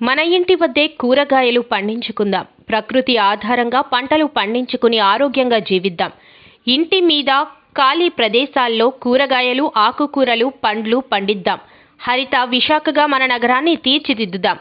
మన ఇంటి వద్దే కూరగాయలు పండించుకుందాం. ప్రకృతి ఆధారంగా పంటలు పండించుకుని ఆరోగ్యంగా జీవిద్దాం. ఇంటి మీద ఖాళీ ప్రదేశాల్లో కూరగాయలు ఆకుకూరలు పండ్లు పండిద్దాం. హరిత విశాఖగా మన నగరాన్ని తీర్చిదిద్దుదాం.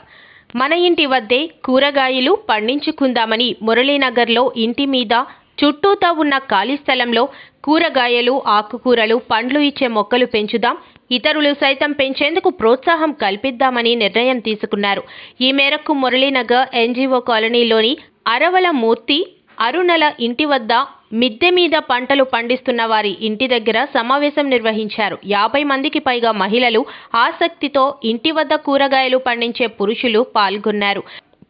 మన ఇంటి వద్దే కూరగాయలు పండించుకుందామని మురళీనగర్లో ఇంటి మీద చుట్టూతా ఉన్న ఖాళీ స్థలంలో కూరగాయలు ఆకుకూరలు పండ్లు ఇచ్చే మొక్కలు పెంచుదాం. ఇతరులు సైతం పెంచేందుకు ప్రోత్సాహం కల్పిద్దామని నిర్ణయం తీసుకున్నారు. ఈ మేరకు మురళీనగర్ ఎన్జీఓ కాలనీలోని అరవల మూర్తి అరుణల ఇంటి వద్ద మిద్దె మీద పంటలు పండిస్తున్న వారి ఇంటి దగ్గర సమావేశం నిర్వహించారు. యాభై మందికి పైగా మహిళలు ఆసక్తితో ఇంటి వద్ద కూరగాయలు పండించే పురుషులు పాల్గొన్నారు.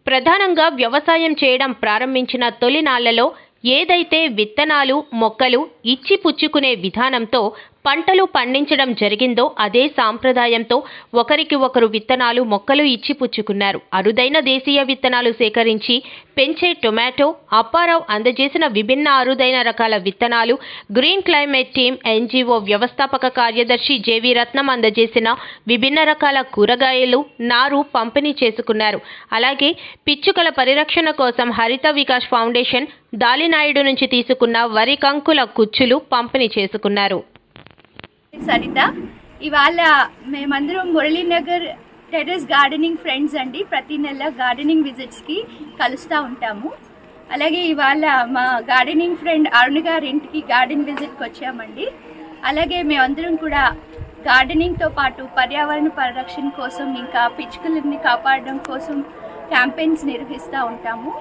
ప్రధానంగా వ్యవసాయం చేయడం ప్రారంభించిన తొలి నాళ్ళలో ఏదైతే విత్తనాలు మొక్కలు ఇచ్చి పుచ్చుకునే విధానంతో పంటలు పండించడం జరిగిందో అదే సాంప్రదాయంతో ఒకరికి ఒకరు విత్తనాలు మొక్కలు ఇచ్చి పుచ్చుకున్నారు. అరుదైన దేశీయ విత్తనాలు సేకరించి పెంచే టొమాటో అప్పారావు అందజేసిన విభిన్న అరుదైన రకాల విత్తనాలు గ్రీన్ క్లైమేట్ టీమ్ ఎన్జీఓ వ్యవస్థాపక కార్యదర్శి జేవి రత్నం అందజేసిన విభిన్న రకాల కూరగాయలు నారు పంపిణీ చేసుకున్నారు. అలాగే పిచ్చుకల పరిరక్షణ కోసం హరిత వికాస్ ఫౌండేషన్ దాలినాయుడు నుంచి తీసుకున్న వరి కంకుల కుచ్చులు పంపిణీ చేసుకున్నారు. సరిత. ఇవాళ మేమందరం మురళీనగర్ టెరెస్ గార్డెనింగ్ ఫ్రెండ్స్ అండి. ప్రతి నెల గార్డెనింగ్ విజిట్స్కి కలుస్తూ ఉంటాము. అలాగే ఇవాళ మా గార్డెనింగ్ ఫ్రెండ్ అరుణ్ గారి ఇంటికి గార్డెన్ విజిట్కి వచ్చామండి. అలాగే మేమందరం కూడా గార్డెనింగ్తో పాటు పర్యావరణ పరిరక్షణ కోసం ఇంకా పిచ్చుకలని కాపాడడం కోసం క్యాంపెయిన్స్ నిర్వహిస్తూ ఉంటాము.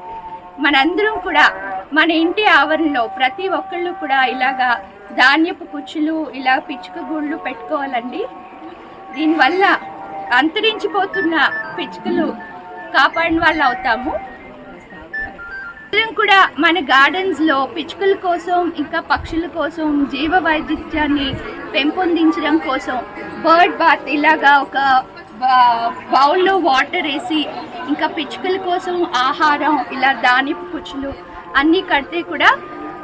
మనందరం కూడా మన ఇంటి ఆవరణలో ప్రతి ఒక్కళ్ళు కూడా ఇలాగా ధాన్యపు కుచ్చులు ఇలా పిచ్చుక గూళ్ళు పెట్టుకోవాలండి. దీనివల్ల అంతరించిపోతున్న పిచ్చుకలు కాపాడిన వాళ్ళు అవుతాము. కూడా మన గార్డెన్స్లో పిచ్చుకల కోసం ఇంకా పక్షుల కోసం జీవ వైవిధ్యాన్ని పెంపొందించడం కోసం బర్డ్ బాత్ ఇలాగా ఒక బౌల్లో వాటర్ వేసి ఇంకా పిచ్చుకల కోసం ఆహారం ఇలా ధాన్యపు కుచ్చులు అన్నీ కడితే కూడా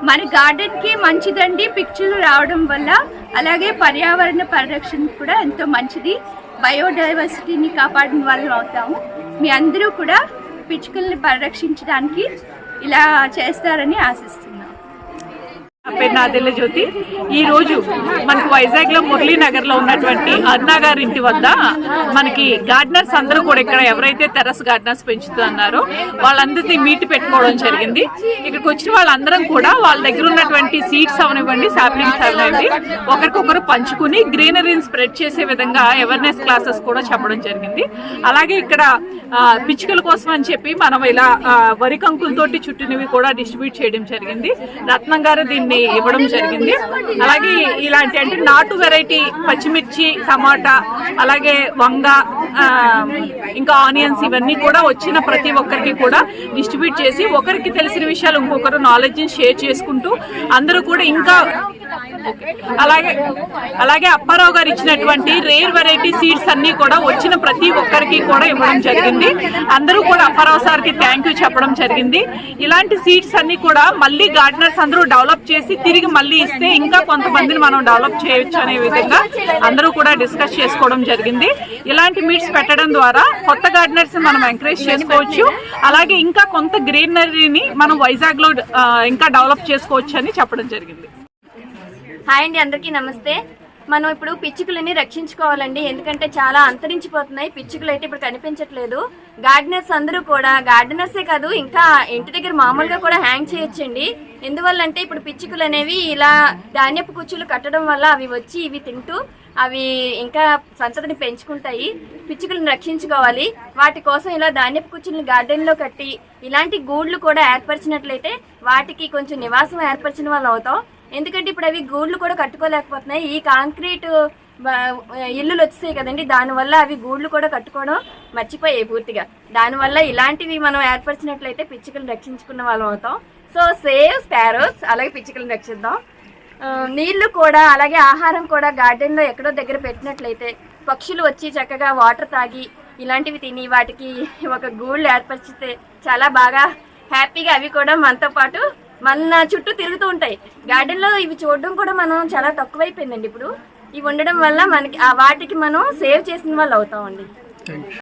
మన గార్డెన్కి మంచిదండి పిక్చర్లు రావడం వల్ల. అలాగే పర్యావరణ పరిరక్షణ కూడా ఎంతో మంచిది. బయోడైవర్సిటీని కాపాడిన వాళ్ళు అవుతాము. మీ అందరూ కూడా పిచ్చుకల్ని పరిరక్షించడానికి ఇలా చేస్తారని ఆశిస్తున్నాం. నా పేరు నాదెల్ల జ్యోతి. ఈ రోజు మనకు వైజాగ్లో మురళీనగర్లో ఉన్నటువంటి అన్నా గారి ఇంటి వద్ద మనకి గార్డెనర్స్ అందరూ కూడా ఇక్కడ ఎవరైతే టెరస్ గార్డెనర్స్ పెంచుతున్నారో వాళ్ళందరినీ మీట్ పెట్టుకోవడం జరిగింది. ఇక్కడికి వచ్చిన వాళ్ళందరం కూడా వాళ్ళ దగ్గర ఉన్నటువంటి సీడ్స్ అవనివ్వండి సాప్లింగ్స్ అవనివ్వండి ఒకరికొకరు పంచుకుని గ్రీనరీని స్ప్రెడ్ చేసే విధంగా అవేర్నెస్ క్లాసెస్ కూడా చెప్పడం జరిగింది. అలాగే ఇక్కడ పిచ్చుకల కోసం అని చెప్పి మనం ఇలా ఆ, వరి కంకులతోటి చుట్టూనివి కూడా డిస్ట్రిబ్యూట్ చేయడం జరిగింది. రత్నం గారు దీన్ని ఇవ్వడం జరిగింది. అలాగే ఇలాంటి అంటే నాటు వెరైటీ పచ్చిమిర్చి టమాటా అలాగే వంగ ఇంకా ఆనియన్స్ ఇవన్నీ కూడా వచ్చిన ప్రతి ఒక్కరికి కూడా డిస్ట్రిబ్యూట్ చేసి ఒకరికి తెలిసిన విషయాలు ఇంకొకరు నాలెడ్జ్ షేర్ చేసుకుంటూ అందరూ కూడా ఇంకా అలాగే అలాగే అప్పారావు గారు ఇచ్చినటువంటి రేర్ వెరైటీ సీడ్స్ అన్ని కూడా వచ్చిన ప్రతి ఒక్కరికి కూడా ఇవ్వడం జరిగింది. అందరూ కూడా అప్పారావు సార్కి థ్యాంక్ యూ చెప్పడం జరిగింది. ఇలాంటి సీడ్స్ అన్ని కూడా మళ్ళీ గార్డెనర్స్ అందరూ డెవలప్ చేసి తిరిగి మళ్ళీ ఇస్తే ఇంకా కొంతమందిని మనం డెవలప్ చేయొచ్చు అనే విధంగా అందరూ కూడా డిస్కస్ చేసుకోవడం జరిగింది. ఇలాంటి మీట్స్ పెట్టడం ద్వారా కొత్త గార్డెనర్స్ మనం ఎంకరేజ్ చేసుకోవచ్చు. అలాగే ఇంకా కొంత గ్రీనరీని మనం వైజాగ్లో ఇంకా డెవలప్ చేసుకోవచ్చు అని చెప్పడం జరిగింది. హాయ్ అండి అందరికీ నమస్తే. మనం ఇప్పుడు పిచ్చుకలని రక్షించుకోవాలండి. ఎందుకంటే చాలా అంతరించిపోతున్నాయి. పిచ్చుకలు అయితే ఇప్పుడు కనిపించట్లేదు. గార్డెనర్స్ అందరూ కూడా గార్డెనర్సే కాదు ఇంకా ఇంటి దగ్గర మామూలుగా కూడా హ్యాంగ్ చేయొచ్చండి. ఎందువల్ల అంటే ఇప్పుడు పిచ్చుకలు అనేవి ఇలా ధాన్యపు కుచ్చులు కట్టడం వల్ల అవి వచ్చి ఇవి తింటూ అవి ఇంకా సంతతిని పెంచుకుంటాయి. పిచ్చుకలను రక్షించుకోవాలి. వాటి కోసం ఇలా ధాన్యపు కుచ్చులను గార్డెన్లో కట్టి ఇలాంటి గూళ్ళు కూడా ఏర్పరిచినట్లయితే వాటికి కొంచెం నివాసం ఏర్పరిచిన వాళ్ళు అవుతాం. ఎందుకంటే ఇప్పుడు అవి గూళ్ళు కూడా కట్టుకోలేకపోతున్నాయి. ఈ కాంక్రీట్ ఇల్లులు వచ్చేసాయి కదండి. దానివల్ల అవి గూళ్ళు కూడా కట్టుకోవడం మర్చిపోయాయి పూర్తిగా. దానివల్ల ఇలాంటివి మనం ఏర్పరిచినట్లయితే పిచ్చుకలను రక్షించుకున్న వాళ్ళం అవుతాం. సో సేవ్ స్పారోస్ అలాగే పిచ్చుకలను రక్షిద్దాం. నీళ్ళు కూడా అలాగే ఆహారం కూడా గార్డెన్లో ఎక్కడో దగ్గర పెట్టినట్లయితే పక్షులు వచ్చి చక్కగా వాటర్ తాగి ఇలాంటివి తిని వాటికి ఒక గూళ్ళు ఏర్పరిచితే చాలా బాగా హ్యాపీగా అవి కూడా మనతో పాటు మన చుట్టూ తిరుగుతూ ఉంటాయి. గార్డెన్లో ఇవి చూడడం కూడా మనం చాలా తక్కువైపోయిందండి ఇప్పుడు. ఇవి ఉండడం వల్ల మనకి ఆ వాటికి మనం సేవ్ చేసిన వాళ్ళు అవుతామండి.